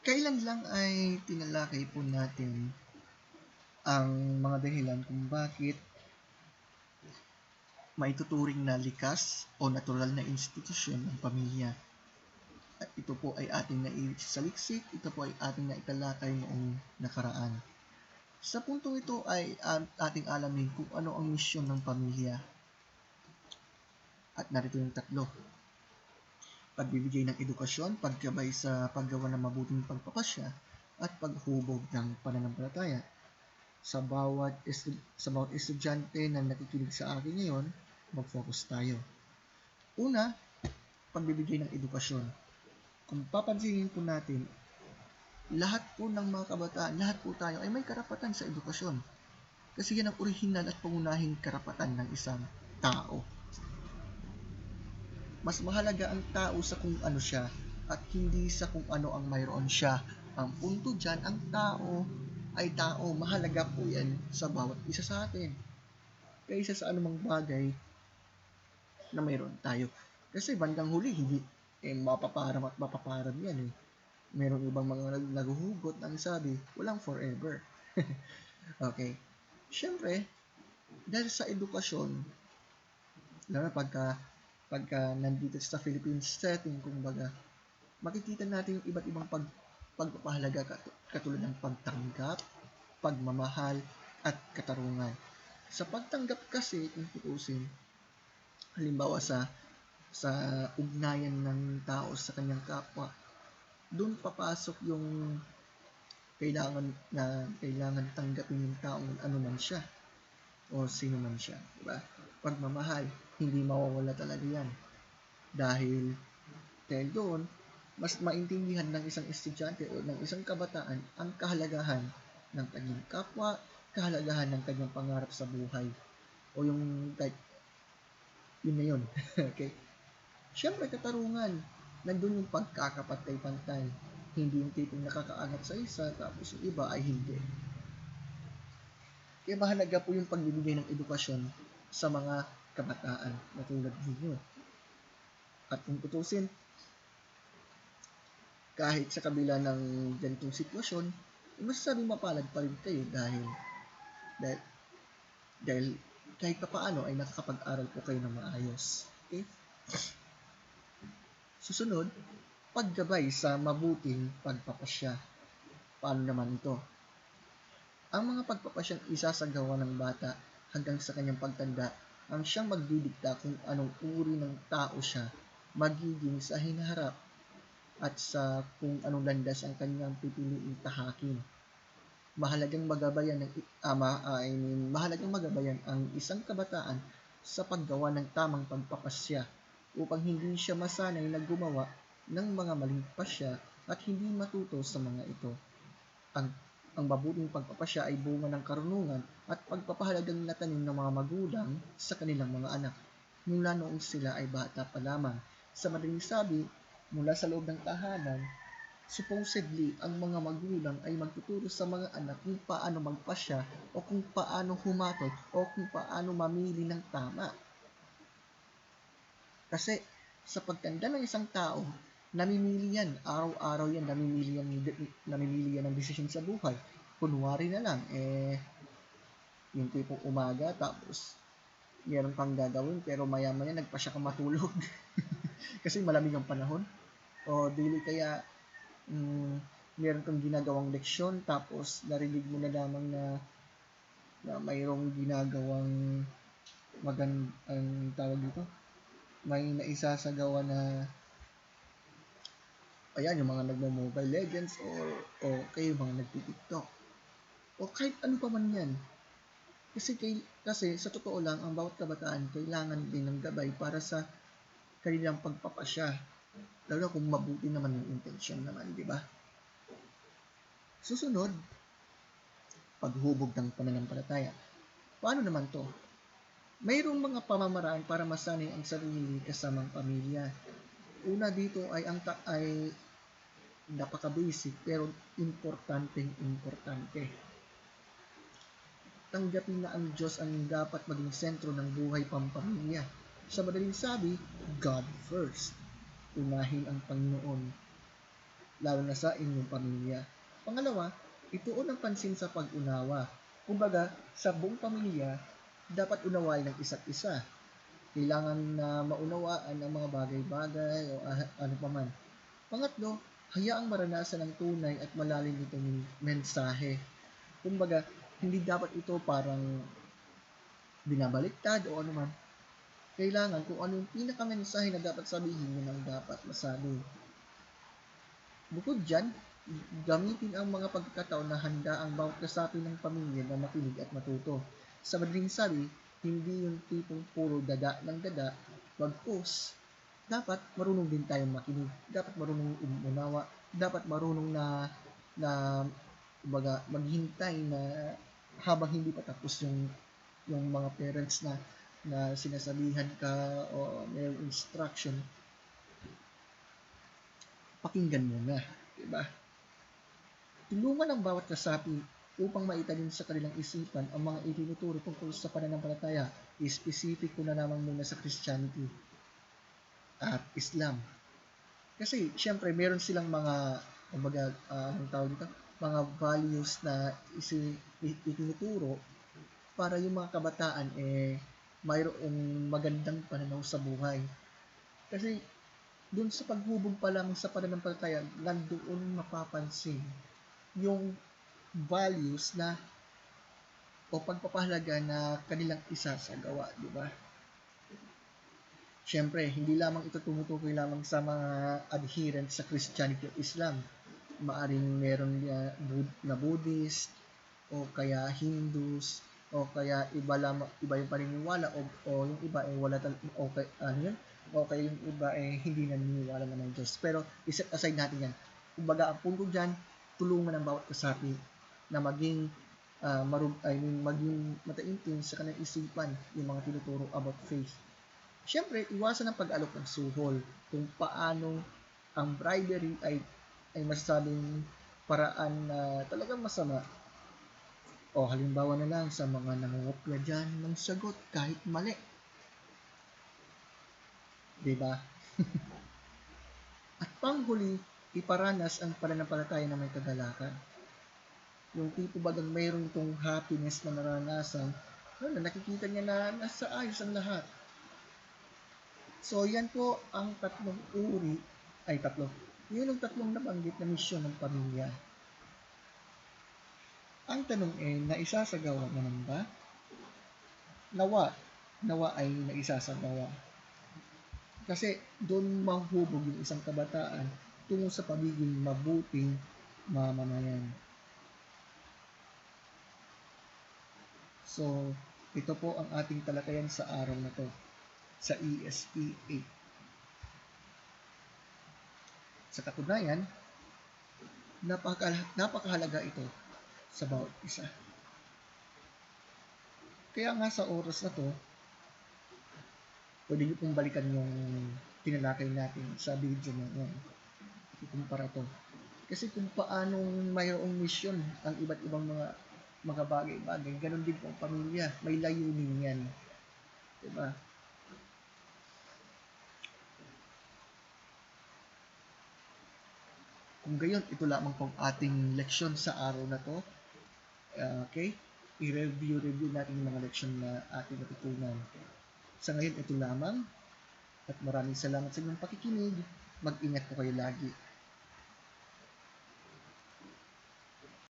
Kailan lang ay tinalakay po natin ang mga dahilan kung bakit maituturing na likas o natural na institusyon ng pamilya. At ito po ay ating naisaliksik, ito po ay ating naitalakay noong nakaraan. Sa puntong ito ay ating alamin kung ano ang misyon ng pamilya. At narito yung tatlo pagbibigay ng edukasyon, pagkabay sa paggawa ng mabuting pagpapasya, at paghubog ng pananampalataya. Sa bawat, sa bawat estudyante na nakikinig sa akin ngayon, mag-focus tayo. Una, pagbibigay ng edukasyon. Kung papansinin po natin, lahat po ng mga kabataan, lahat po tayo ay may karapatan sa edukasyon. Kasi yan ang original at pangunahing karapatan ng isang tao mas mahalaga ang tao sa kung ano siya at hindi sa kung ano ang mayroon siya. Ang punto dyan, ang tao ay tao. Mahalaga po yan sa bawat isa sa atin. Kaysa sa anumang bagay na mayroon tayo. Kasi bandang huli, hindi eh, mapaparam at mapaparam yan eh. Meron ibang mga nag naguhugot ng sabi, walang forever. okay. Siyempre, dahil sa edukasyon, lalo na pagka pagka nandito sa Philippines setting, kumbaga, makikita natin yung iba't ibang pag, pagpapahalaga katulad ng pagtanggap, pagmamahal, at katarungan. Sa pagtanggap kasi, kung tutusin, halimbawa sa sa ugnayan ng tao sa kanyang kapwa, doon papasok yung kailangan na kailangan tanggapin ng tao ano man siya o sino man siya, di ba? Pagmamahal, hindi mawawala talaga yan. Dahil, dahil doon, mas maintindihan ng isang estudyante o ng isang kabataan ang kahalagahan ng kanyang kapwa, kahalagahan ng kanyang pangarap sa buhay. O yung type, yun na yun. okay? Siyempre, katarungan. Nandun yung pagkakapantay-pantay. Hindi yung tipong nakakaangat sa isa, tapos yung iba ay hindi. Kaya mahalaga po yung pagbibigay ng edukasyon sa mga kabataan na tulad ninyo. At kung tutusin, kahit sa kabila ng ganitong sitwasyon, masasabi mapalad pa rin kayo dahil dahil, dahil kahit pa paano ay nakakapag-aral po kayo ng maayos. Okay? Susunod, paggabay sa mabuting pagpapasya. Paano naman ito? Ang mga pagpapasyang isasagawa ng bata hanggang sa kanyang pagtanda ang siyang magdidikta kung anong uri ng tao siya magiging sa hinaharap at sa kung anong landas ang kanyang pipiliing tahakin. Mahalagang magabayan ng ama uh, I mean, mahalagang magabayan ang isang kabataan sa paggawa ng tamang pagpapasya upang hindi siya masanay na gumawa ng mga maling pasya at hindi matuto sa mga ito. Ang ang mabuting pagpapasya ay bunga ng karunungan at pagpapahalagang natanim ng mga magulang sa kanilang mga anak mula noong sila ay bata pa lamang. Sa madaling sabi, mula sa loob ng tahanan, supposedly ang mga magulang ay magtuturo sa mga anak kung paano magpasya o kung paano humatol o kung paano mamili ng tama. Kasi sa pagtanda ng isang tao, namimili yan. Araw-araw yan, namimili yan, namimili yan ng desisyon sa buhay. Kunwari na lang, eh, yung tipong umaga, tapos, meron kang gagawin, pero maya-maya nagpa siya matulog. Kasi malamig ang panahon. O, dili kaya, mm, meron kang ginagawang leksyon, tapos narinig mo na lamang na na mayroong ginagawang magand ang tawag dito may naisasagawa na ayan, yung mga nagmo-mobile legends or, o kayo mga nagti-tiktok. O kahit ano pa man yan. Kasi, kay, kasi sa totoo lang, ang bawat kabataan kailangan din ng gabay para sa kanilang pagpapasya. Lalo kung mabuti naman yung intensyon naman, di ba? Susunod, paghubog ng pananampalataya. Paano naman to? Mayroong mga pamamaraan para masanay ang sarili kasamang pamilya una dito ay ang ta- ay napaka-basic pero importanteng importante. Tanggapin na ang Diyos ang dapat maging sentro ng buhay pampamilya. Sa madaling sabi, God first. Unahin ang Panginoon. lalo na sa inyong pamilya. Pangalawa, ituon ang pansin sa pag-unawa. Kumbaga, sa buong pamilya, dapat unawain ng isa't isa. Kailangan na maunawaan ang mga bagay-bagay o ano pa man. Pangatlo, hayaang maranasan ng tunay at malalim itong mensahe. Kumbaga, hindi dapat ito parang binabaliktad o ano man. Kailangan kung ano yung pinakamensahe na dapat sabihin, yun ang dapat masabi. Bukod dyan, gamitin ang mga pagkakataon na handa ang bawat kasapi ng pamilya na makinig at matuto. Sa madaling sabi, hindi yung tipong puro dada ng dada, bagkus. Dapat marunong din tayong makinig. Dapat marunong umunawa. Dapat marunong na na kumbaga, maghintay na habang hindi pa tapos yung yung mga parents na na sinasabihan ka o may instruction pakinggan muna, di ba? Tulungan ang bawat kasapi upang maitanim sa kanilang isipan ang mga itinuturo tungkol sa pananampalataya, specific ko na naman muna sa Christianity at Islam. Kasi, syempre, meron silang mga, kumbaga, uh, anong tawag dito, mga values na itinuturo para yung mga kabataan, eh, mayroong magandang pananaw sa buhay. Kasi, dun sa paghubog pa lang sa pananampalataya, nandoon mapapansin yung values na o pagpapahalaga na kanilang isa sa gawa, di ba? Siyempre, hindi lamang ito tumutukoy lamang sa mga adherents sa Christianity o Islam. Maaring meron na Buddhist o kaya Hindus o kaya iba lamang iba yung paniniwala o, o yung iba ay wala tal o kay, ano yun o kaya yung iba ay hindi naniniwala na ng Diyos. Pero iset aside natin yan. Kumbaga, ang punto dyan, tulungan ng bawat kasapi na maging uh, marug, I mean, maging mataintin sa kanilang isipan yung mga tinuturo about faith. Siyempre, iwasan ang pag-alok ng suhol kung paano ang bribery ay ay masasabing paraan na talagang masama. O halimbawa na lang sa mga nangungopya dyan ng sagot kahit mali. Diba? At panghuli, iparanas ang pananampalataya na may kagalakan yung tipo bagang mayroon itong happiness na naranasan, ano, nakikita niya na nasa ayos ang lahat. So, yan po ang tatlong uri, ay tatlo, yun ang tatlong nabanggit na misyon ng pamilya. Ang tanong eh, naisasagawa naman ba? Nawa, nawa ay naisasagawa. Kasi doon mahubog yung isang kabataan tungo sa pagiging mabuting mamamayan. So, ito po ang ating talakayan sa araw na to sa ESP 8. Sa katunayan, napaka, napakahalaga ito sa bawat isa. Kaya nga sa oras na to, pwede nyo pong balikan yung tinalakay natin sa video na yan. Ikumpara to. Kasi kung paanong mayroong mission ang iba't ibang mga mga bagay-bagay. Ganon din po ang pamilya. May layunin yan. Diba? Kung gayon, ito lamang po ating leksyon sa araw na to. Uh, okay? I-review-review natin yung mga leksyon na ating natutunan. Sa ngayon, ito lamang. At maraming salamat sa inyong pakikinig. Mag-ingat po kayo lagi.